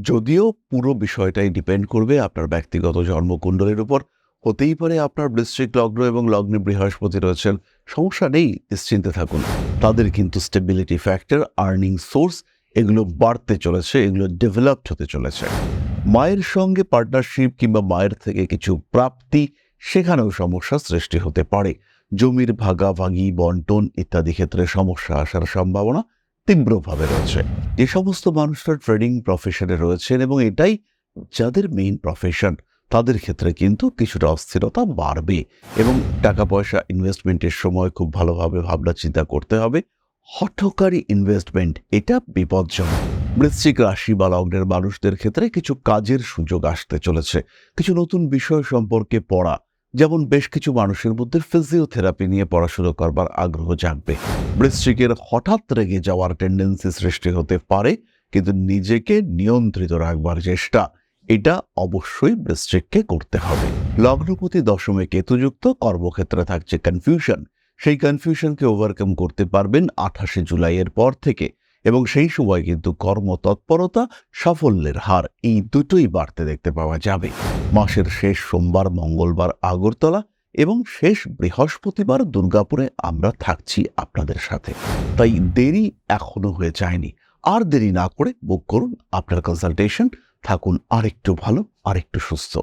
যদিও পুরো বিষয়টাই ডিপেন্ড করবে আপনার ব্যক্তিগত জন্মকুণ্ডলের উপর। হতেই পারে আপনার বৃশ্চিক লগ্ন এবং লগ্নে বৃহস্পতি রয়েছেন। সমস্যা নেই, নিশ্চিন্তে থাকুন। তাদের কিন্তু স্টেবিলিটি ফ্যাক্টর আর্নিং সোর্স এগুলো বাড়তে চলেছে, এগুলো ডেভেলপড হতে চলেছে। মায়ের সঙ্গে পার্টনারশিপ কিংবা মায়ের থেকে কিছু প্রাপ্তি, সেখানেও সমস্যা সৃষ্টি হতে পারে। জমির ভাগাভাগি, বন্টন ইত্যাদি ক্ষেত্রে সমস্যা আসার সম্ভাবনা তীব্রভাবে রয়েছে। যে সমস্ত মানুষরা ট্রেডিং প্রফেশনে রয়েছেন এবং এটাই যাদের মেইন প্রফেশন তাদের ক্ষেত্রে কিন্তু কিছুটা অস্থিরতা বাড়বে এবং টাকা পয়সা ইনভেস্টমেন্টের সময় খুব ভালোভাবে ভাবনা চিন্তা করতে হবে। হঠকারী ইনভেস্টমেন্ট এটা বিপজ্জনক। বৃশ্চিক রাশি বা লগ্নের মানুষদের ক্ষেত্রে কিছু কাজের সুযোগ আসতে চলেছে। কিছু নতুন বিষয় সম্পর্কে পড়া যেমন বেশ কিছু মানুষের মধ্যে ফিজিওথেরাপি নিয়ে পড়াশুনো করবার আগ্রহ জাগবে। বৃশ্চিকের হঠাৎ রেগে যাওয়ার টেন্ডেন্সি সৃষ্টি হতে পারে, কিন্তু নিজেকে নিয়ন্ত্রিত রাখবার চেষ্টা, এটা অবশ্যই বৃশ্চিককে করতে হবে। লগ্নপতি দশমে কেতুযুক্ত, কর্মক্ষেত্রে থাকছে কনফিউশন সেই কনফিউশনকে ওভারকাম করতে পারবেন আঠাশে জুলাইয়ের পর থেকে। এবং সেই সময় কিন্তু কর্মতৎপরতা সাফল্যের হার এই দুটোই বাড়তে দেখতে পাওয়া যাবে। মাসের শেষ সোমবার, মঙ্গলবার, আগরতলা এবং শেষ বৃহস্পতিবার দুর্গাপুরে আমরা থাকছি আপনাদের সাথে। তাই দেরি এখনও হয়ে যায়নি। আর দেরি না করে বুক করুন আপনার কনসালটেশন থাকুন আরেকটু ভালো, আরেকটু সুস্থ।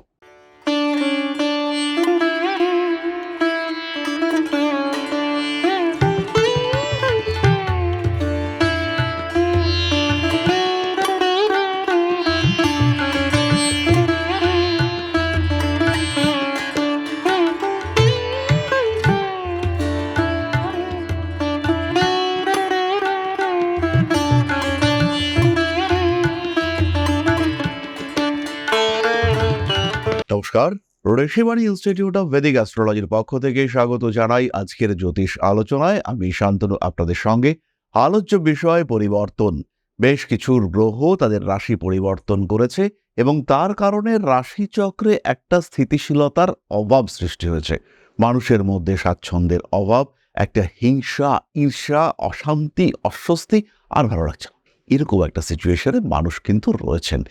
নমস্কার। ঋষিবাণী ইনস্টিটিউট অফ ভেদিক অ্যাস্ট্রোলজির পক্ষ থেকে স্বাগত জানাই আজকের জ্যোতিষ আলোচনায়। আমি শান্তনু, আপনাদের সঙ্গে। আলোচ্য বিষয় পরিবর্তন। বেশ কিছু গ্রহ তাদের রাশি পরিবর্তন করেছে এবং তার কারণে রাশিচক্রে একটা স্থিতিশীলতার অভাব সৃষ্টি হয়েছে। মানুষের মধ্যে স্বাচ্ছন্দ্যের অভাব, একটা হিংসা, ঈর্ষা, অশান্তি, অস্বস্তি আর ভালো লাগছে এরকম একটা সিচুয়েশনে মানুষ কিন্তু রয়েছেন।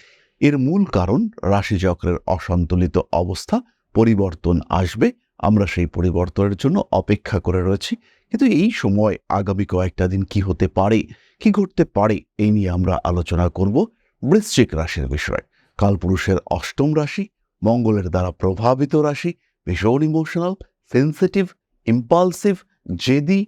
এর মূল কারণ রাশিচক্রের অসন্তুলিত অবস্থা, পরিবর্তন আসবে, আমরা সেই পরিবর্তনের জন্য অপেক্ষা করে রয়েছি। কিন্তু এই সময় আগামী কয়েকটা দিন কি হতে পারে, কি ঘটতে পারে, এই নিয়ে আমরা আলোচনা করব বৃশ্চিক রাশির বিষয়ে। কালপুরুষের অষ্টম রাশি, মঙ্গলের দ্বারা প্রভাবিত রাশি, ভীষণ ইমোশনাল সেন্সিটিভ ইম্পালসিভ জেদি,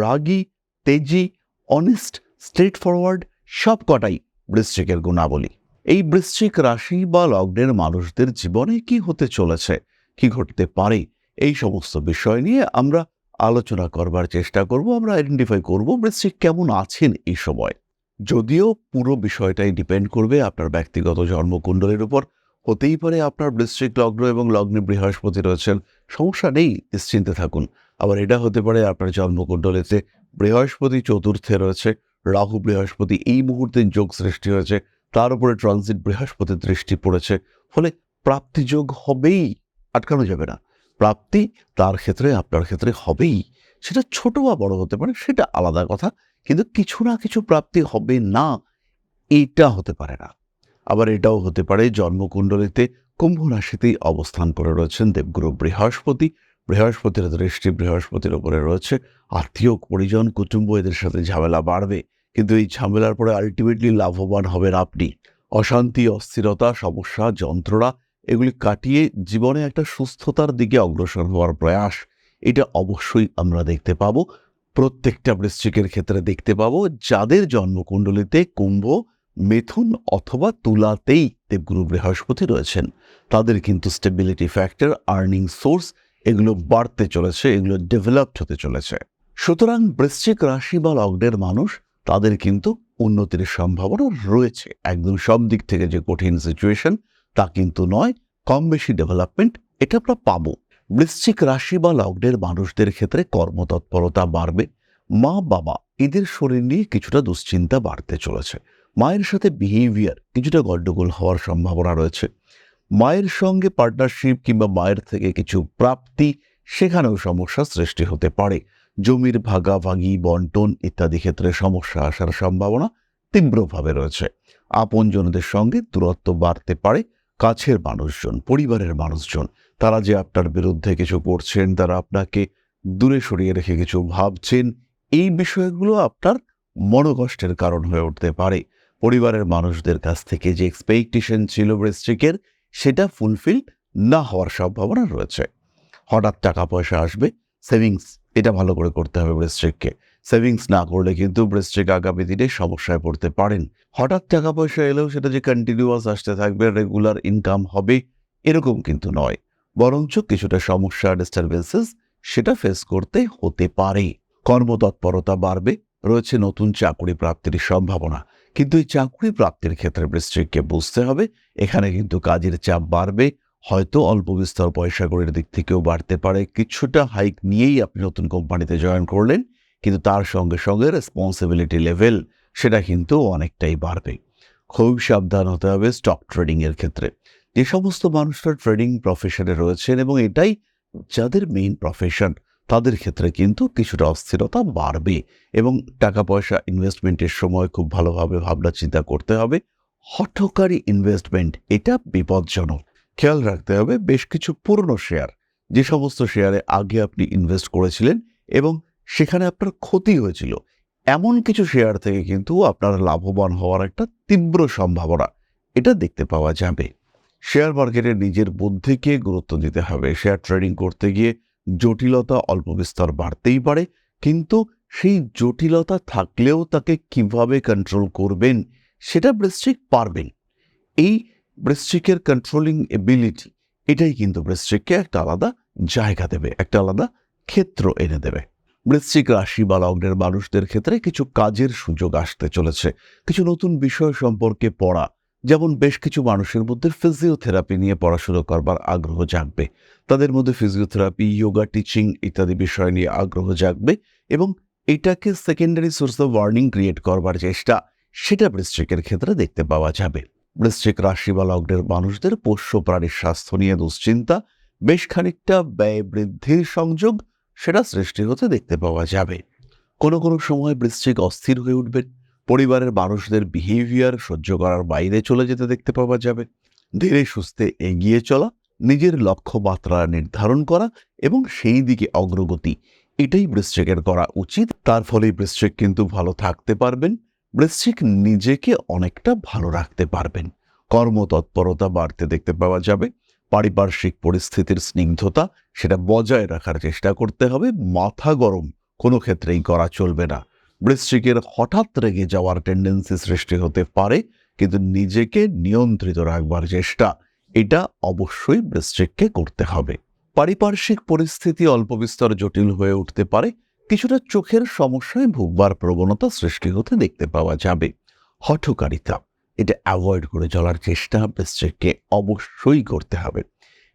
রাগী, তেজি অনেস্ট স্ট্রেট ফরওয়ার্ড সব কটাই বৃশ্চিকের গুণাবলী। এই বৃশ্চিক রাশি বা লগ্নের মানুষদের জীবনে কি হতে চলেছে? কি ঘটতে পারে? এই সমস্ত বিষয় নিয়ে আমরা আলোচনা করবার চেষ্টা করব। আমরা আইডেন্টিফাই করব বৃশ্চিক কেমন আছেন এই সময়। যদিও পুরো বিষয়টাই ডিপেন্ড করবে আপনার ব্যক্তিগত জন্মকুণ্ডলের উপর। হতেই পারে আপনার বৃশ্চিক লগ্ন এবং লগ্নে বৃহস্পতি রয়েছেন। সমস্যা নেই, নিশ্চিন্তে থাকুন। আবার এটা হতে পারে আপনার জন্মকুণ্ডলেতে বৃহস্পতি চতুর্থে রয়েছে, রাহু বৃহস্পতি এই মুহূর্তে যোগ সৃষ্টি হয়েছে। তার উপরে ট্রানজিট বৃহস্পতির দৃষ্টি পড়েছে। ফলে প্রাপ্তিযোগ হবেই, আটকানো যাবে না। প্রাপ্তি তার ক্ষেত্রে, আপনার ক্ষেত্রে হবেই। সেটা ছোট বা বড় হতে পারে, সেটা আলাদা কথা। কিন্তু কিছু না কিছু প্রাপ্তি হবে না, এটা হতে পারে না। আবার এটাও হতে পারে, জন্মকুণ্ডলিতে কুম্ভ রাশিতেই অবস্থান করে রয়েছেন দেবগুরু বৃহস্পতি। বৃহস্পতির দৃষ্টি বৃহস্পতির উপরে রয়েছে। আত্মীয়, পরিজন, কুটুম্ব এদের সাথে ঝামেলা বাড়বে। কিন্তু এই ঝামেলার পরে আলটিমেটলি লাভবান হবেন আপনি। অশান্তি, অস্থিরতা, সমস্যা, যন্ত্রণা, এগুলি কাটিয়ে জীবনে একটা সুস্থতার দিকে অগ্রসর হওয়ার প্রয়াস, এটা অবশ্যই আমরা দেখতে পাব। প্রত্যেকটা বৃশ্চিকের ক্ষেত্রে দেখতে পাব, যাদের জন্মকুণ্ডলিতে কুম্ভ, মিথুন অথবা তুলাতেই দেবগুরু বৃহস্পতি রয়েছেন, তাদের কিন্তু স্টেবিলিটি ফ্যাক্টর আর্নিং সোর্স এগুলো বাড়তে চলেছে, এগুলো ডেভেলপড হতে চলেছে। সুতরাং বৃশ্চিক রাশি বা লগ্নের মানুষ তাদের কিন্তু উন্নতির সম্ভাবনা রয়েছে। একদম সব দিক থেকে যে কঠিন সিচুয়েশন তা কিন্তু নয়। কম বেশি ডেভেলপমেন্ট এটা আমরা পাবো। বৃশ্চিক রাশি বা লগ্নের মানুষদের ক্ষেত্রে কর্মতৎপরতা বাড়বে। মা, বাবা, এদের শরীর নিয়ে কিছুটা দুশ্চিন্তা বাড়তে চলেছে। মায়ের সাথে বিহেভিয়ার কিছুটা গণ্ডগোল হওয়ার সম্ভাবনা রয়েছে। মায়ের সঙ্গে পার্টনারশিপ কিংবা মায়ের থেকে কিছু প্রাপ্তি, সেখানেও সমস্যা সৃষ্টি হতে পারে। জমির ভাগাভাগি বন্টন ইত্যাদি ক্ষেত্রে সমস্যা আসার সম্ভাবনা তীব্রভাবে রয়েছে। আপনজনদের সঙ্গে দূরত্ব বাড়তে পারে, কাছের মানুষজন, পরিবারের মানুষজন। তারা যে আপনার বিরুদ্ধে কিছু করছেন, তারা আপনাকে দূরে সরিয়ে রেখে কিছু ভাবছেন, এই বিষয়গুলো আপনার মনোকষ্টের কারণ হয়ে উঠতে পারে। পরিবারের মানুষদের কাছ থেকে যে এক্সপেকটেশন ছিল বৃশ্চিকের, সেটা ফুলফিল না হওয়ার সম্ভাবনা রয়েছে। হঠাৎ টাকা পয়সা আসবে সেভিংস এটা ভালো করে করতে হবে বৃশ্চিককে সেভিংস না করলে কিন্তু বৃশ্চিক আগামী দিনে সমস্যায় পড়তে পারেন। হঠাৎ টাকা পয়সা এলেও সেটা যে কন্টিনিউয়াস আসতে থাকবে রেগুলার ইনকাম হবে, এরকম কিন্তু নয়। বরঞ্চ কিছুটা সমস্যা ডিস্টারবেন্সেস সেটা ফেস করতে হতে পারে। কর্মতৎপরতা বাড়বে, রয়েছে নতুন চাকরি প্রাপ্তির সম্ভাবনা। কিন্তু এই চাকরি প্রাপ্তির ক্ষেত্রে বৃশ্চিককে বুঝতে হবে, এখানে কিন্তু কাজের চাপ বাড়বে হয়তো অল্প বিস্তর পয়সা কড়ির দিক থেকেও বাড়তে পারে। কিছুটা হাইক নিয়েই আপনি নতুন কোম্পানিতে জয়েন করলেন, কিন্তু তার সঙ্গে সঙ্গে রেসপন্সিবিলিটি লেভেল সেটা কিন্তু অনেকটাই বাড়বে। খুব সাবধান হতে হবে স্টক ট্রেডিংয়ের ক্ষেত্রে। যে সমস্ত মানুষরা ট্রেডিং প্রফেশনে রয়েছেন এবং এটাই যাদের মেইন প্রফেশন তাদের ক্ষেত্রে কিন্তু কিছুটা অস্থিরতা বাড়বে এবং টাকা পয়সা ইনভেস্টমেন্টের সময় খুব ভালোভাবে ভাবনা চিন্তা করতে হবে। হঠকারী ইনভেস্টমেন্ট এটা বিপজ্জনক। খেয়াল রাখতে হবে, বেশ কিছু পুরনো শেয়ার, যে সমস্ত শেয়ারে আগে আপনি ইনভেস্ট করেছিলেন এবং সেখানে আপনার ক্ষতি হয়েছিল, এমন কিছু শেয়ার থেকে কিন্তু আপনার লাভবান হওয়ার একটা তীব্র সম্ভাবনা, এটা দেখতে পাওয়া যাবে। শেয়ার মার্কেটে নিজের বুদ্ধিকে গুরুত্ব দিতে হবে, শেয়ার ট্রেডিং করতে গিয়ে জটিলতা অল্প বিস্তর বাড়তেই পারে, কিন্তু সেই জটিলতা থাকলেও তাকে কীভাবে কন্ট্রোল করবেন, সেটা বৃশ্চিক পারবেন। এই বৃশ্চিকের কন্ট্রোলিং এবিলিটি এটাই কিন্তু বৃশ্চিককে একটা আলাদা জায়গা দেবে, একটা আলাদা ক্ষেত্র এনে দেবে। বৃশ্চিক রাশি বা লগ্নের মানুষদের ক্ষেত্রে কিছু কাজের সুযোগ আসতে চলেছে, কিছু নতুন বিষয় সম্পর্কে পড়া, যেমন বেশ কিছু মানুষের মধ্যে ফিজিওথেরাপি নিয়ে পড়াশুনো করবার আগ্রহ জাগবে, তাদের মধ্যে ফিজিওথেরাপি যোগা টিচিং ইত্যাদি বিষয় নিয়ে আগ্রহ জাগবে এবং এটাকে secondary source of warning create করবার চেষ্টা, সেটা বৃশ্চিকের ক্ষেত্রে দেখতে পাওয়া যাবে। বৃশ্চিক রাশি বা লগ্নের মানুষদের পোষ্য প্রাণীর স্বাস্থ্য নিয়ে দুশ্চিন্তা, বেশ খানিকটা ব্যয় বৃদ্ধির সংযোগ সেটা সৃষ্টি হতে দেখতে পাওয়া যাবে। কোনো কোনো সময় বৃশ্চিক অস্থির হয়ে উঠবেন পরিবারের মানুষদের বিহেভিয়ার সহ্য করার বাইরে চলে যেতে দেখতে পাওয়া যাবে, ধীরে সুস্থে এগিয়ে চলা, নিজের লক্ষ্যমাত্রা নির্ধারণ করা এবং সেই দিকে অগ্রগতি, এটাই বৃশ্চিকের করা উচিত। তার ফলে বৃশ্চিক কিন্তু ভালো থাকতে পারবেন বৃশ্চিক নিজেকে অনেকটা ভালো রাখতে পারবেন। কর্মতৎপরতা বাড়তে দেখতে পাওয়া যাবে। পারিপার্শ্বিক পরিস্থিতির স্নিগ্ধতা, সেটা বজায় রাখার চেষ্টা করতে হবে। মাথা গরম কোনো ক্ষেত্রেই করা চলবে না। বৃশ্চিকের হঠাৎ রেগে যাওয়ার টেন্ডেন্সি সৃষ্টি হতে পারে, কিন্তু নিজেকে নিয়ন্ত্রিত রাখবার চেষ্টা, এটা অবশ্যই বৃশ্চিককে করতে হবে। পারিপার্শ্বিক পরিস্থিতি অল্প বিস্তর জটিল হয়ে উঠতে পারে কিছুটা চোখের সমস্যায় ভুগবার প্রবণতা সৃষ্টি হতে দেখতে পাওয়া যাবে। হঠকারিতা, এটা অ্যাভয়েড করে চলার চেষ্টা বৃশ্চিককে অবশ্যই করতে হবে।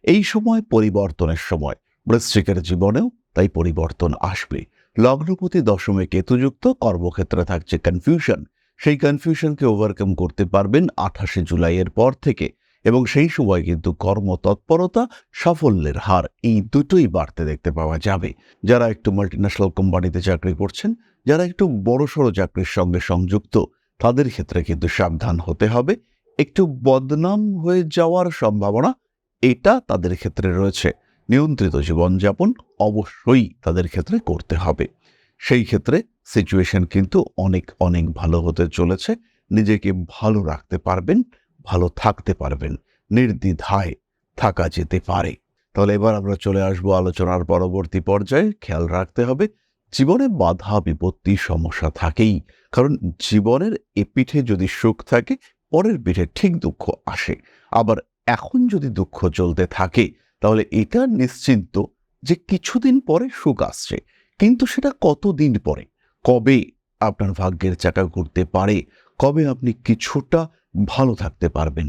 এই সময় পরিবর্তনের সময়, বৃশ্চিকের জীবনেও তাই পরিবর্তন আসবে। লগ্নপতি দশমে কেতুযুক্ত, কর্মক্ষেত্রে থাকছে কনফিউশন সেই কনফিউশনকে ওভারকাম করতে পারবেন আঠাশে জুলাইয়ের পর থেকে। এবং সেই সময় কিন্তু কর্মতৎপরতা সাফল্যের হার এই দুটোই বাড়তে দেখতে পাওয়া যাবে। যারা একটু মাল্টিন্যাশনাল কোম্পানিতে চাকরি করছেন, যারা একটু বড়সড় চাকরির সঙ্গে সংযুক্ত, তাদের ক্ষেত্রে কিন্তু সাবধান হতে হবে। একটু বদনাম হয়ে যাওয়ার সম্ভাবনা, এটা তাদের ক্ষেত্রে রয়েছে। নিয়ন্ত্রিত জীবনযাপন অবশ্যই তাদের ক্ষেত্রে করতে হবে। সেই ক্ষেত্রে সিচুয়েশন কিন্তু অনেক অনেক ভালো হতে চলেছে। নিজেকে ভালো রাখতে পারবেন। ভালো থাকতে পারবেন, নির্দ্বিধায় থাকা যেতে পারে। তাহলে এবার আমরা চলে আসব আলোচনার পরবর্তী পর্যায়ে। খেয়াল রাখতে হবে, জীবনে বাধা বিপত্তি সমস্যা থাকেই, কারণ জীবনের এ পিঠে যদি সুখ থাকে, পরের পিঠে ঠিক দুঃখ আসে। আবার এখন যদি দুঃখ চলতে থাকে, তাহলে এটা নিশ্চিন্ত যে কিছুদিন পরে সুখ আসছে। কিন্তু সেটা কতদিন পরে? কবে আপনার ভাগ্যের চাকা ঘুরতে পারে? কবে আপনি কিছুটা ভালো থাকতে পারবেন।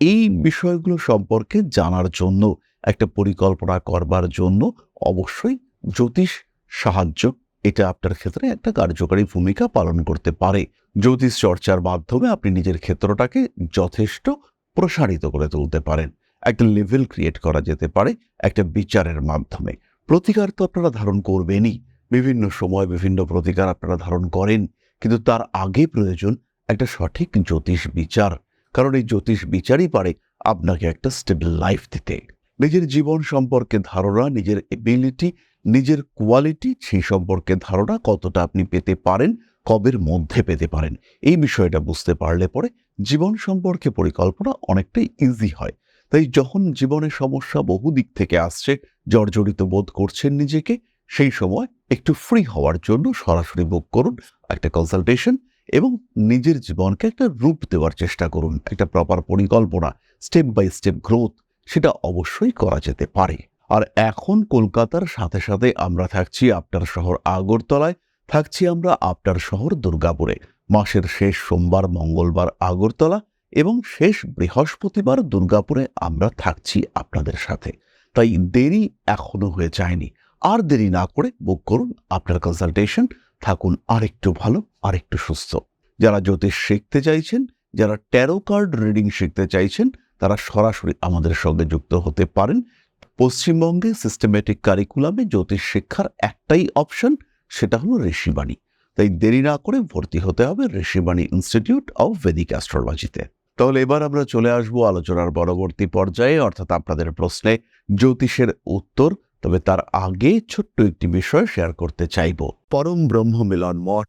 এই বিষয়গুলো সম্পর্কে জানার জন্য, একটা পরিকল্পনা করবার জন্য অবশ্যই জ্যোতিষ সাহায্য, এটা আপনার ক্ষেত্রে একটা কার্যকারী ভূমিকা পালন করতে পারে। জ্যোতিষ চর্চার মাধ্যমে আপনি নিজের ক্ষেত্রটাকে যথেষ্ট প্রসারিত করে তুলতে পারেন। একটা লেভেল ক্রিয়েট করা যেতে পারে একটা বিচারের মাধ্যমে। প্রতিকার তো আপনারা ধারণ করবেনই। বিভিন্ন সময় বিভিন্ন প্রতিকার আপনারা ধারণ করেন, কিন্তু তার আগে প্রয়োজন একটা সঠিক জ্যোতিষ বিচার, কারণ এই জ্যোতিষ বিচারই পারে আপনাকে একটা স্টেবল লাইফ দিতে। নিজের জীবন সম্পর্কে ধারণা, নিজের এবিলিটি নিজের কোয়ালিটি সেই সম্পর্কে ধারণা কতটা আপনি পেতে পারেন, কবের মধ্যে পেতে পারেন, এই বিষয়টা বুঝতে পারলে পরে জীবন সম্পর্কে পরিকল্পনা অনেকটাই ইজি হয়। তাই যখন জীবনে সমস্যা বহু দিক থেকে আসছে, জর্জরিত বোধ করছেন নিজেকে, সেই সময় একটু ফ্রি হওয়ার জন্য সরাসরি বুক করুন, একটা কনসালটেশন এবং নিজের জীবনকে একটা রূপ দেওয়ার চেষ্টা করুন, একটা প্রপার পরিকল্পনা স্টেপ বাই স্টেপ গ্রোথ সেটা অবশ্যই করা যেতে পারে। আর এখন কলকাতার সাথে সাথে আমরা থাকছি আপনার শহর আগরতলায়, থাকছি আমরা আপনার শহর দুর্গাপুরে। মাসের শেষ সোমবার, মঙ্গলবার আগরতলা এবং শেষ বৃহস্পতিবার দুর্গাপুরে আমরা থাকছি আপনাদের সাথে। তাই দেরি এখনও হয়ে যায়নি। আর দেরি না করে বুক করুন আপনার কনসালটেশন থাকুন আরেকটু ভালো, আরেকটু সুস্থ। যারা জ্যোতিষ শিখতে চাইছেন, যারা ট্যারো কার্ড রিডিং শিখতে চাইছেন, তারা সরাসরি আমাদের সঙ্গে যুক্ত হতে পারেন। পশ্চিমবঙ্গে সিস্টেমেটিক কারিকুলামে জ্যোতিষ শিক্ষার একটাই অপশন সেটা হলো ঋষিবাণী। তাই দেরি না করে ভর্তি হতে হবে ঋষিবাণী ইনস্টিটিউট অফ ভেদিক অ্যাস্ট্রোলজিতে তাহলে এবার আমরা চলে আসব আলোচনার পরবর্তী পর্যায়ে, অর্থাৎ আপনাদের প্রশ্নে জ্যোতিষের উত্তর। তবে তার আগে ছোট্ট একটি বিষয় শেয়ার করতে চাইব। পরম ব্রহ্ম মিলন মঠ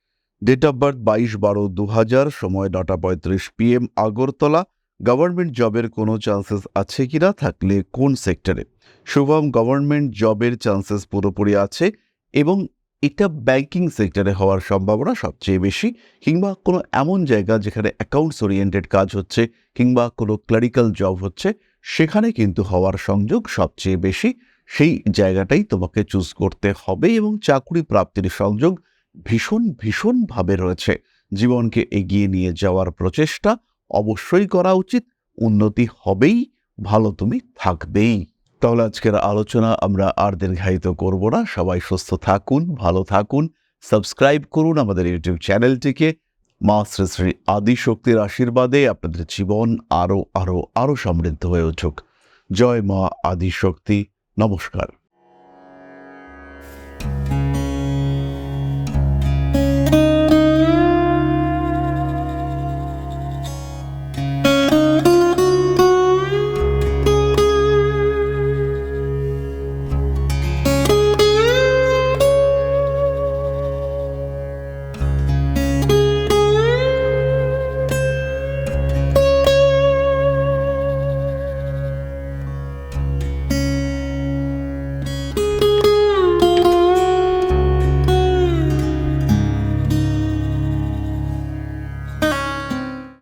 Date of birth বাইশ বারো দু হাজার সময় নটা পঁয়ত্রিশ পিএম আগরতলা। গভর্নমেন্ট জবের কোনো চান্সেস আছে কিনা থাকলে কোন সেক্টরে শুভম গভর্নমেন্ট জবের চান্সেস পুরোপুরি আছে এবং এটা ব্যাংকিং সেক্টরে হওয়ার সম্ভাবনা সবচেয়ে বেশি কিংবা কোনো এমন জায়গা যেখানে অ্যাকাউন্টস ওরিয়েন্টেড কাজ হচ্ছে কিংবা কোনো ক্লারিক্যাল জব হচ্ছে সেখানে কিন্তু হওয়ার সংযোগ সবচেয়ে বেশি। সেই জায়গাটাই তোমাকে চুজ করতে হবে এবং চাকরি প্রাপ্তির সংযোগ ভীষণ ভীষণভাবে রয়েছে। জীবনকে এগিয়ে নিয়ে যাওয়ার প্রচেষ্টা অবশ্যই করা উচিত। উন্নতি হবেই, ভালো তুমি থাকবেই। তাহলে আজকের আলোচনা আমরা আর দীর্ঘায়িত করব না। সবাই সুস্থ থাকুন, ভালো থাকুন, সাবস্ক্রাইব করুন আমাদের ইউটিউব চ্যানেলটিকে। মা শ্রী শ্রী আদি শক্তির আশীর্বাদে আপনাদের জীবন আরও আরও আরও সমৃদ্ধ হয়ে উঠুক। জয় মা আদি শক্তি। নমস্কার।